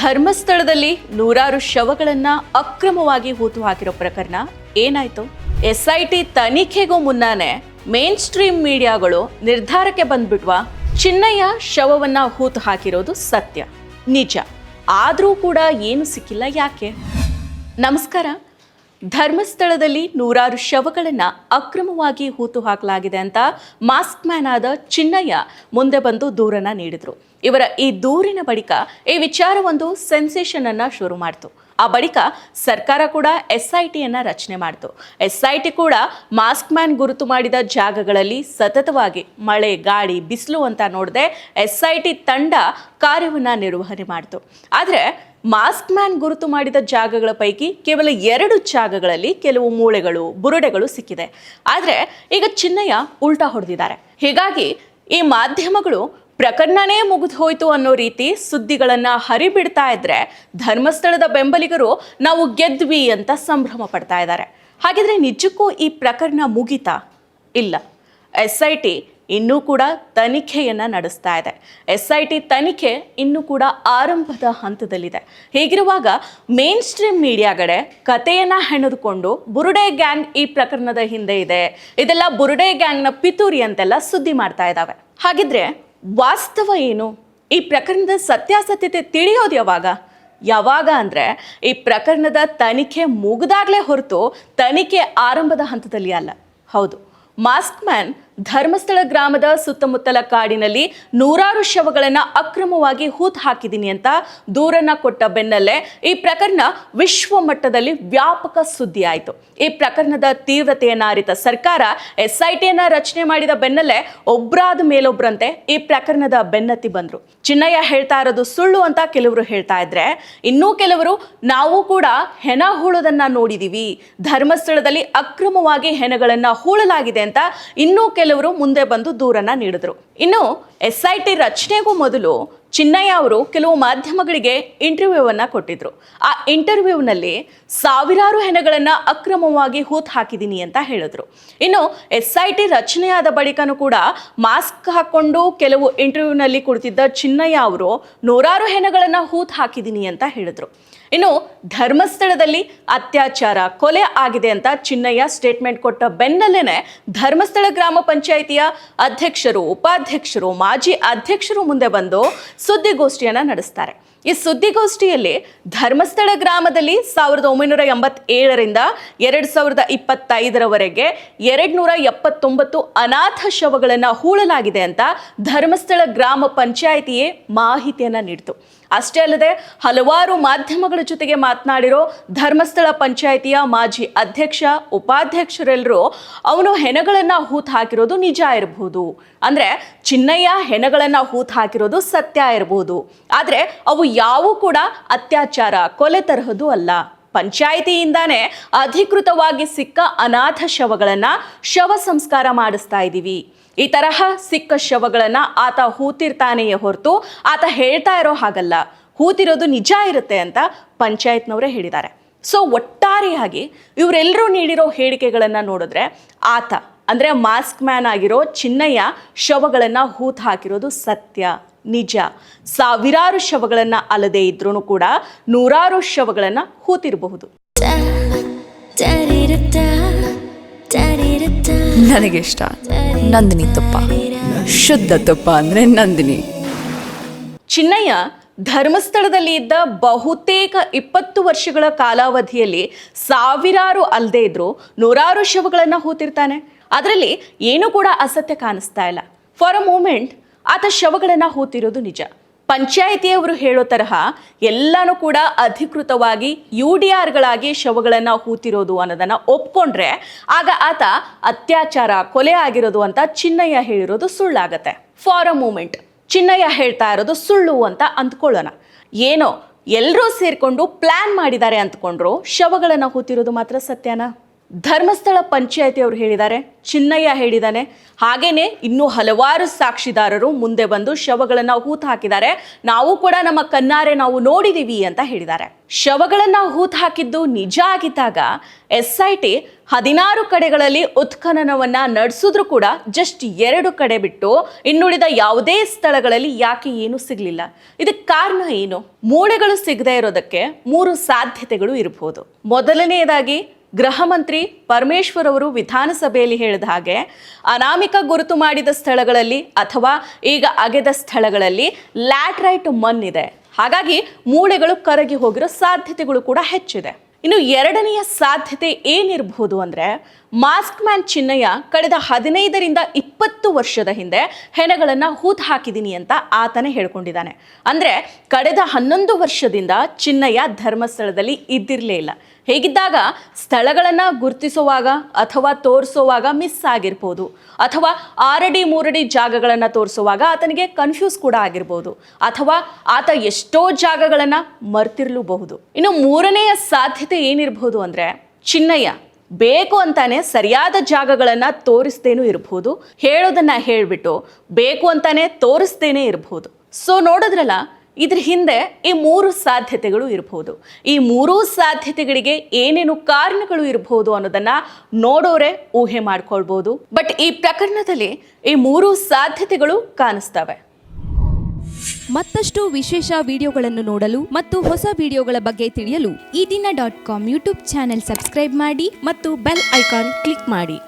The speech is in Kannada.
ಧರ್ಮಸ್ಥಳದಲ್ಲಿ ನೂರಾರು ಶವಗಳನ್ನು ಅಕ್ರಮವಾಗಿ ಹೂತು ಹಾಕಿರೋ ಪ್ರಕರಣ ಏನಾಯ್ತು? ಎಸ್ ಐ ಟಿ ತನಿಖೆಗೂ ಮುನ್ನಾನೆ ಮೇನ್ ಸ್ಟ್ರೀಮ್ ಮೀಡಿಯಾಗಳು ನಿರ್ಧಾರಕ್ಕೆ ಬಂದ್ಬಿಟ್ವ ಚಿನ್ನಯ್ಯ ಶವವನ್ನ ಹೂತು ಹಾಕಿರೋದು ಸತ್ಯ, ನಿಜ. ಆದರೂ ಕೂಡ ಏನು ಸಿಕ್ಕಿಲ್ಲ ಯಾಕೆ? ನಮಸ್ಕಾರ. ಧರ್ಮಸ್ಥಳದಲ್ಲಿ ನೂರಾರು ಶವಗಳನ್ನು ಅಕ್ರಮವಾಗಿ ಹೂತು ಹಾಕಲಾಗಿದೆ ಅಂತ ಮಾಸ್ಕ್ ಮ್ಯಾನ್ ಆದ ಚಿನ್ನಯ್ಯ ಮುಂದೆ ಬಂದು ದೂರನ್ನ ನೀಡಿದರು. ಇವರ ಈ ದೂರಿನ ಬಳಿಕ ಈ ವಿಚಾರವೊಂದು ಸೆನ್ಸೇಷನ್ ಅನ್ನ ಶುರು ಮಾಡ್ತು. ಆ ಬಳಿಕ ಸರ್ಕಾರ ಕೂಡ ಎಸ್ ಐ ಟಿಯನ್ನು ರಚನೆ ಮಾಡಿತು. ಎಸ್ ಐ ಟಿ ಕೂಡ ಮಾಸ್ಕ್ ಮ್ಯಾನ್ ಗುರುತು ಮಾಡಿದ ಜಾಗಗಳಲ್ಲಿ ಸತತವಾಗಿ ಮಳೆ, ಗಾಳಿ, ಬಿಸಿಲು ಅಂತ ನೋಡದೆ ಟಿ ತಂಡ ಕಾರ್ಯವನ್ನು ನಿರ್ವಹಣೆ ಮಾಡಿತು. ಆದರೆ ಮಾಸ್ಕ್ ಮ್ಯಾನ್ ಗುರುತು ಮಾಡಿದ ಜಾಗಗಳ ಪೈಕಿ ಕೇವಲ ಎರಡು ಜಾಗಗಳಲ್ಲಿ ಕೆಲವು ಮೂಳೆಗಳು, ಬುರುಡೆಗಳು ಸಿಕ್ಕಿದೆ. ಆದರೆ ಈಗ ಚಿನ್ನಯ್ಯ ಉಲ್ಟಾ ಹೊಡೆದಿದ್ದಾರೆ. ಹೀಗಾಗಿ ಈ ಮಾಧ್ಯಮಗಳು ಪ್ರಕರಣನೇ ಮುಗಿದು ಹೋಯ್ತು ಅನ್ನೋ ರೀತಿ ಸುದ್ದಿಗಳನ್ನು ಹರಿಬಿಡ್ತಾ ಇದ್ರೆ ಧರ್ಮಸ್ಥಳದ ಬೆಂಬಲಿಗರು ನಾವು ಗೆದ್ವಿ ಅಂತ ಸಂಭ್ರಮ ಪಡ್ತಾ ಇದ್ದಾರೆ ಹಾಗಿದ್ರೆ ನಿಜಕ್ಕೂ ಈ ಪ್ರಕರಣ ಮುಗಿತಾ? ಇಲ್ಲ. ಎಸ್ ಐ ಟಿ ಇನ್ನೂ ಕೂಡ ತನಿಖೆಯನ್ನ ನಡೆಸ್ತಾ ಇದೆ. ಎಸ್ ಐ ಟಿ ತನಿಖೆ ಇನ್ನೂ ಕೂಡ ಆರಂಭದ ಹಂತದಲ್ಲಿದೆ. ಹೀಗಿರುವಾಗ ಮೇನ್ ಸ್ಟ್ರೀಮ್ ಮೀಡಿಯಾಗಡೆ ಹೆಣೆದುಕೊಂಡು ಬುರುಡೆ ಗ್ಯಾಂಗ್ ಈ ಪ್ರಕರಣದ ಹಿಂದೆ ಇದೆ. ಇದೆಲ್ಲ ಬುರುಡೆ ಗ್ಯಾಂಗ್ನ ಪಿತೂರಿ ಅಂತೆಲ್ಲ ಸುದ್ದಿ ಮಾಡ್ತಾ ಇದ್ದಾವೆ ಹಾಗಿದ್ರೆ ವಾಸ್ತವ ಏನು? ಈ ಪ್ರಕರಣದ ಸತ್ಯಾಸತ್ಯತೆ ತಿಳಿಯೋದು ಯಾವಾಗ? ಯಾವಾಗ ಅಂದರೆ, ಈ ಪ್ರಕರಣದ ತನಿಖೆ ಮುಗಿದಾಗಲೇ ಹೊರತು ತನಿಖೆ ಆರಂಭದ ಹಂತದಲ್ಲಿ ಅಲ್ಲ. ಹೌದು. ಮಾಸ್ಕ್ ಮ್ಯಾನ್ ಧರ್ಮಸ್ಥಳ ಗ್ರಾಮದ ಸುತ್ತಮುತ್ತಲ ಕಾಡಿನಲ್ಲಿ ನೂರಾರು ಶವಗಳನ್ನು ಅಕ್ರಮವಾಗಿ ಹೂತ್ ಹಾಕಿದ್ದೀನಿ ಅಂತ ದೂರನ್ನ ಕೊಟ್ಟ ಬೆನ್ನಲ್ಲೇ ಈ ಪ್ರಕರಣ ವಿಶ್ವ ಮಟ್ಟದಲ್ಲಿ ವ್ಯಾಪಕ ಸುದ್ದಿ ಆಯಿತು. ಈ ಪ್ರಕರಣದ ತೀವ್ರತೆಯನ್ನ ಅರಿತ ಸರ್ಕಾರ ಎಸ್ ಐ ಟಿಯನ್ನ ರಚನೆ ಮಾಡಿದ ಬೆನ್ನಲ್ಲೇ ಒಬ್ಬರಾದ ಮೇಲೊಬ್ರಂತೆ ಈ ಪ್ರಕರಣದ ಬೆನ್ನತ್ತಿ ಬಂದರು. ಚಿನ್ನಯ್ಯ ಹೇಳ್ತಾ ಇರೋದು ಸುಳ್ಳು ಅಂತ ಕೆಲವರು ಹೇಳ್ತಾ ಇದ್ರೆ, ಇನ್ನೂ ಕೆಲವರು ನಾವು ಕೂಡ ಹೆಣ ಹೂಳೋದನ್ನ ನೋಡಿದೀವಿ. ಧರ್ಮಸ್ಥಳದಲ್ಲಿ ಅಕ್ರಮವಾಗಿ ಹೆಣಗಳನ್ನ ಹೂಳಲಾಗಿದೆ ಅಂತ ಇನ್ನೂ ಮುಂದೆ ಬಂದು ದೂರನ್ನ ನೀಡಿದ್ರು. ಇನ್ನು ಎಸ್ ಐ ಟಿ ರಚನೆಗೂ ಮೊದಲು ಚಿನ್ನಯ್ಯ ಅವರು ಕೆಲವು ಮಾಧ್ಯಮಗಳಿಗೆ ಇಂಟರ್ವ್ಯೂವನ್ನ ಕೊಟ್ಟಿದ್ರು. ಆ ಇಂಟರ್ವ್ಯೂನಲ್ಲಿ ಸಾವಿರಾರು ಹೆಣಗಳನ್ನ ಅಕ್ರಮವಾಗಿ ಹೂತ್ ಹಾಕಿದ್ದೀನಿ ಅಂತ ಹೇಳಿದ್ರು. ಇನ್ನು ಎಸ್ ಐ ಟಿ ರಚನೆಯಾದ ಬಳಿಕನೂ ಕೂಡ ಮಾಸ್ಕ್ ಹಾಕೊಂಡು ಕೆಲವು ಇಂಟರ್ವ್ಯೂನಲ್ಲಿ ಕುಳಿತಿದ್ದ ಚಿನ್ನಯ್ಯ ಅವರು ನೂರಾರು ಹೆಣಗಳನ್ನ ಹೂತ್ ಹಾಕಿದ್ದೀನಿ ಅಂತ ಹೇಳಿದ್ರು. ಇನ್ನು ಧರ್ಮಸ್ಥಳದಲ್ಲಿ ಅತ್ಯಾಚಾರ ಕೊಲೆ ಆಗಿದೆ ಅಂತ ಚಿನ್ನಯ್ಯ ಸ್ಟೇಟ್ಮೆಂಟ್ ಕೊಟ್ಟ ಬೆನ್ನಲ್ಲೇನೆ ಧರ್ಮಸ್ಥಳ ಗ್ರಾಮ ಪಂಚಾಯಿತಿಯ ಅಧ್ಯಕ್ಷರು, ಉಪಾಧ್ಯಕ್ಷರು, ಮಾಜಿ ಅಧ್ಯಕ್ಷರು ಮುಂದೆ ಬಂದು ಸುದ್ದಿಗೋಷ್ಠಿಯನ್ನು ನಡೆಸ್ತಾರೆ. ಈ ಸುದ್ದಿಗೋಷ್ಠಿಯಲ್ಲಿ ಧರ್ಮಸ್ಥಳ ಗ್ರಾಮದಲ್ಲಿ ಸಾವಿರದ ಒಂಬೈನೂರ ಎಂಬತ್ತೇಳರಿಂದ ಎರಡು ಸಾವಿರದ ಇಪ್ಪತ್ತೈದರವರೆಗೆ ಎರಡು ನೂರ ಎಪ್ಪತ್ತೊಂಬತ್ತು ಅನಾಥ ಶವಗಳನ್ನು ಹೂಳಲಾಗಿದೆ ಅಂತ ಧರ್ಮಸ್ಥಳ ಗ್ರಾಮ ಪಂಚಾಯಿತಿಯೇ ಮಾಹಿತಿಯನ್ನು ನೀಡಿತು. ಅಷ್ಟೇ ಅಲ್ಲದೆ ಹಲವಾರು ಮಾಧ್ಯಮಗಳ ಜೊತೆಗೆ ಮಾತನಾಡಿರೋ ಧರ್ಮಸ್ಥಳ ಪಂಚಾಯಿತಿಯ ಮಾಜಿ ಅಧ್ಯಕ್ಷ, ಉಪಾಧ್ಯಕ್ಷರೆಲ್ಲರೂ ಅವನು ಹೆಣಗಳನ್ನು ಹೂತ್ ಹಾಕಿರೋದು ನಿಜ ಇರಬಹುದು ಅಂದ್ರೆ ಚಿನ್ನಯ್ಯ ಹೆಣಗಳನ್ನು ಹೂತ್ ಹಾಕಿರೋದು ಸತ್ಯ ಇರಬಹುದು ಆದರೆ ಅವು ಯಾವೂ ಕೂಡ ಅತ್ಯಾಚಾರ, ಕೊಲೆ ತರಹದ್ದು ಅಲ್ಲ. ಪಂಚಾಯಿತಿಯಿಂದಾನೇ ಅಧಿಕೃತವಾಗಿ ಸಿಕ್ಕ ಅನಾಥ ಶವಗಳನ್ನ ಶವ ಸಂಸ್ಕಾರ ಮಾಡಿಸ್ತಾ ಇದ್ದೀವಿ ಈ ತರಹ ಸಿಕ್ಕ ಶವಗಳನ್ನ ಆತ ಹೂತಿರ್ತಾನೆಯೇ ಹೊರತು ಆತ ಹೇಳ್ತಾ ಇರೋ ಹಾಗಲ್ಲ. ಹೂತಿರೋದು ನಿಜ ಇರುತ್ತೆ ಅಂತ ಪಂಚಾಯತ್ನವರೇ ಹೇಳಿದ್ದಾರೆ. ಸೊ ಒಟ್ಟಾರೆಯಾಗಿ ಇವರೆಲ್ಲರೂ ನೀಡಿರೋ ಹೇಳಿಕೆಗಳನ್ನು ನೋಡಿದ್ರೆ ಆತ, ಅಂದರೆ ಮಾಸ್ಕ್ ಮ್ಯಾನ್ ಆಗಿರೋ ಚಿನ್ನಯ್ಯ ಶವಗಳನ್ನು ಹೂತು ಹಾಕಿರೋದು ಸತ್ಯ, ನಿಜ. ಸಾವಿರಾರು ಶವಗಳನ್ನು ಅಲ್ಲದೆ ಇದ್ರೂ ಕೂಡ ನೂರಾರು ಶವಗಳನ್ನು ಹೂತಿರಬಹುದು. ನನಗಿಷ್ಟ. ನಂದಿನಿ ತುಪ್ಪ. ಶುದ್ಧ ತುಪ್ಪ ಅಂದ್ರೆ ನಂದಿನಿ. ಚಿನ್ನಯ್ಯ, ಧರ್ಮಸ್ಥಳದಲ್ಲಿ ಇದ್ದ ಬಹುತೇಕ ಇಪ್ಪತ್ತು ವರ್ಷಗಳ ಕಾಲಾವಧಿಯಲ್ಲಿ ಸಾವಿರಾರು ಅಲ್ಲದೆ ಇದ್ರು ನೂರಾರು ಶವಗಳನ್ನು ಹೂತಿರ್ತಾನೆ. ಅದರಲ್ಲಿ ಏನೂ ಕೂಡ ಅಸತ್ಯ ಕಾಣಿಸ್ತಾ ಇಲ್ಲ. ಫಾರ್ ಅ ಮೂಮೆಂಟ್ ಆತ ಶವಗಳನ್ನು ಹೂತಿರೋದು ನಿಜ. ಪಂಚಾಯಿತಿಯವರು ಹೇಳೋ ತರಹ ಎಲ್ಲನೂ ಕೂಡ ಅಧಿಕೃತವಾಗಿ ಯು ಡಿ ಆರ್ಗಳಾಗಿ ಶವಗಳನ್ನು ಹೂತಿರೋದು ಅನ್ನೋದನ್ನು ಒಪ್ಕೊಂಡ್ರೆ ಆಗ ಆತ ಅತ್ಯಾಚಾರ, ಕೊಲೆ ಆಗಿರೋದು ಅಂತ ಚಿನ್ನಯ್ಯ ಹೇಳಿರೋದು ಸುಳ್ಳಾಗತ್ತೆ. ಫಾರ್ ಅ ಮೂಮೆಂಟ್ ಚಿನ್ನಯ್ಯ ಹೇಳ್ತಾ ಇರೋದು ಸುಳ್ಳು ಅಂತ ಅಂದ್ಕೊಳ್ಳೋಣ. ಏನೋ ಎಲ್ಲರೂ ಸೇರಿಕೊಂಡು ಪ್ಲ್ಯಾನ್ ಮಾಡಿದ್ದಾರೆ ಅಂದ್ಕೊಂಡ್ರು ಶವಗಳನ್ನು ಹೂತಿರೋದು ಮಾತ್ರ ಸತ್ಯನಾ? ಧರ್ಮಸ್ಥಳ ಪಂಚಾಯತಿ ಅವರು ಹೇಳಿದ್ದಾರೆ ಚಿನ್ನಯ್ಯ ಹೇಳಿದ್ದಾನೆ ಹಾಗೇನೆ ಇನ್ನೂ ಹಲವಾರು ಸಾಕ್ಷಿದಾರರು ಮುಂದೆ ಬಂದು ಶವಗಳನ್ನು ಹೂತು ಹಾಕಿದ್ದಾರೆ. ನಾವು ಕೂಡ ನಮ್ಮ ಕಣ್ಣಾರೆ ನಾವು ನೋಡಿದೀವಿ ಅಂತ ಹೇಳಿದ್ದಾರೆ. ಶವಗಳನ್ನು ಹೂತು ಹಾಕಿದ್ದು ನಿಜ ಆಗಿದ್ದಾಗ ಎಸ್ ಐ ಟಿ ಹದಿನಾರು ಕಡೆಗಳಲ್ಲಿ ಉತ್ಖನನವನ್ನ ನಡೆಸಿದ್ರು ಕೂಡ ಜಸ್ಟ್ ಎರಡು ಕಡೆ ಬಿಟ್ಟು ಇನ್ನುಳಿದ ಯಾವುದೇ ಸ್ಥಳಗಳಲ್ಲಿ ಯಾಕೆ ಏನು ಸಿಗಲಿಲ್ಲ. ಇದಕ್ಕೆ ಕಾರಣ ಏನು? ಮೂಳೆಗಳು ಸಿಗದೇ ಇರೋದಕ್ಕೆ ಮೂರು ಸಾಧ್ಯತೆಗಳು ಇರಬಹುದು ಮೊದಲನೆಯದಾಗಿ ಗೃಹ ಮಂತ್ರಿ ಪರಮೇಶ್ವರ್ ಅವರು ವಿಧಾನಸಭೆಯಲ್ಲಿ ಹೇಳಿದ ಹಾಗೆ, ಅನಾಮಿಕ ಗುರುತು ಮಾಡಿದ ಸ್ಥಳಗಳಲ್ಲಿ ಅಥವಾ ಈಗ ಅಗೆದ ಸ್ಥಳಗಳಲ್ಲಿ ಲ್ಯಾಟ್ರೈಟ್ ಇದೆ ಹಾಗಾಗಿ ಮೂಳೆಗಳು ಕರಗಿ ಹೋಗಿರೋ ಸಾಧ್ಯತೆಗಳು ಕೂಡ ಹೆಚ್ಚಿದೆ. ಇನ್ನು ಎರಡನೆಯ ಸಾಧ್ಯತೆ ಏನಿರಬಹುದು ಅಂದರೆ, ಮಾಸ್ಕ್ ಮ್ಯಾನ್ ಚಿನ್ನಯ್ಯ ಕಳೆದ ಹದಿನೈದರಿಂದ ಇಪ್ಪತ್ತು ವರ್ಷದ ಹಿಂದೆ ಹೆಣಗಳನ್ನು ಹೂತ್ ಹಾಕಿದ್ದೀನಿ ಅಂತ ಆತನೇ ಹೇಳ್ಕೊಂಡಿದ್ದಾನೆ. ಅಂದರೆ ಕಳೆದ ಹನ್ನೊಂದು ವರ್ಷದಿಂದ ಚಿನ್ನಯ್ಯ ಧರ್ಮಸ್ಥಳದಲ್ಲಿ ಇದ್ದಿರಲೇ ಇಲ್ಲ. ಹೇಗಿದ್ದಾಗ ಸ್ಥಳಗಳನ್ನು ಗುರುತಿಸುವಾಗ ಅಥವಾ ತೋರಿಸುವಾಗ ಮಿಸ್ ಆಗಿರ್ಬೋದು. ಅಥವಾ ಆರಡಿ ಮೂರಡಿ ಜಾಗಗಳನ್ನು ತೋರಿಸುವಾಗ ಆತನಿಗೆ ಕನ್ಫ್ಯೂಸ್ ಕೂಡ ಆಗಿರ್ಬೋದು. ಅಥವಾ ಆತ ಎಷ್ಟೋ ಜಾಗಗಳನ್ನು ಮರ್ತಿರ್ಲೂಬಹುದು. ಇನ್ನು ಮೂರನೆಯ ಸಾಧ್ಯತೆ ಏನಿರಬಹುದು ಅಂದರೆ, ಚಿನ್ನಯ್ಯ, ಬೇಕು ಅಂತಾನೆ ಸರಿಯಾದ ಜಾಗಗಳನ್ನು ತೋರಿಸ್ದೇನೂ ಇರಬಹುದು ಹೇಳೋದನ್ನ ಹೇಳಿಬಿಟ್ಟು, ಬೇಕು ಅಂತಾನೆ ತೋರಿಸ್ದೇನೆ ಇರಬಹುದು ಸೊ ನೋಡಿದ್ರಲ್ಲ ಇದ್ರ ಹಿಂದೆ ಈ ಮೂರು ಸಾಧ್ಯತೆಗಳು ಇರಬಹುದು ಈ ಮೂರೂ ಸಾಧ್ಯತೆಗಳಿಗೆ ಏನೇನು ಕಾರಣಗಳು ಇರಬಹುದು ಅನ್ನೋದನ್ನ ನೋಡೋರೆ ಊಹೆ ಮಾಡ್ಕೊಳ್ಬಹುದು ಬಟ್ ಈ ಪ್ರಕರಣದಲ್ಲಿ ಈ ಮೂರು ಸಾಧ್ಯತೆಗಳು ಕಾಣಿಸ್ತವೆ. ಮತ್ತಷ್ಟು ವಿಶೇಷ ವಿಡಿಯೋಗಳನ್ನು ನೋಡಲು ಮತ್ತು ಹೊಸ ವಿಡಿಯೋಗಳ ಬಗ್ಗೆ ತಿಳಿಯಲು Ee Dina dot com YouTube channel subscribe ಮಾಡಿ ಮತ್ತು ಬೆಲ್ ಐಕಾನ್ ಕ್ಲಿಕ್ ಮಾಡಿ.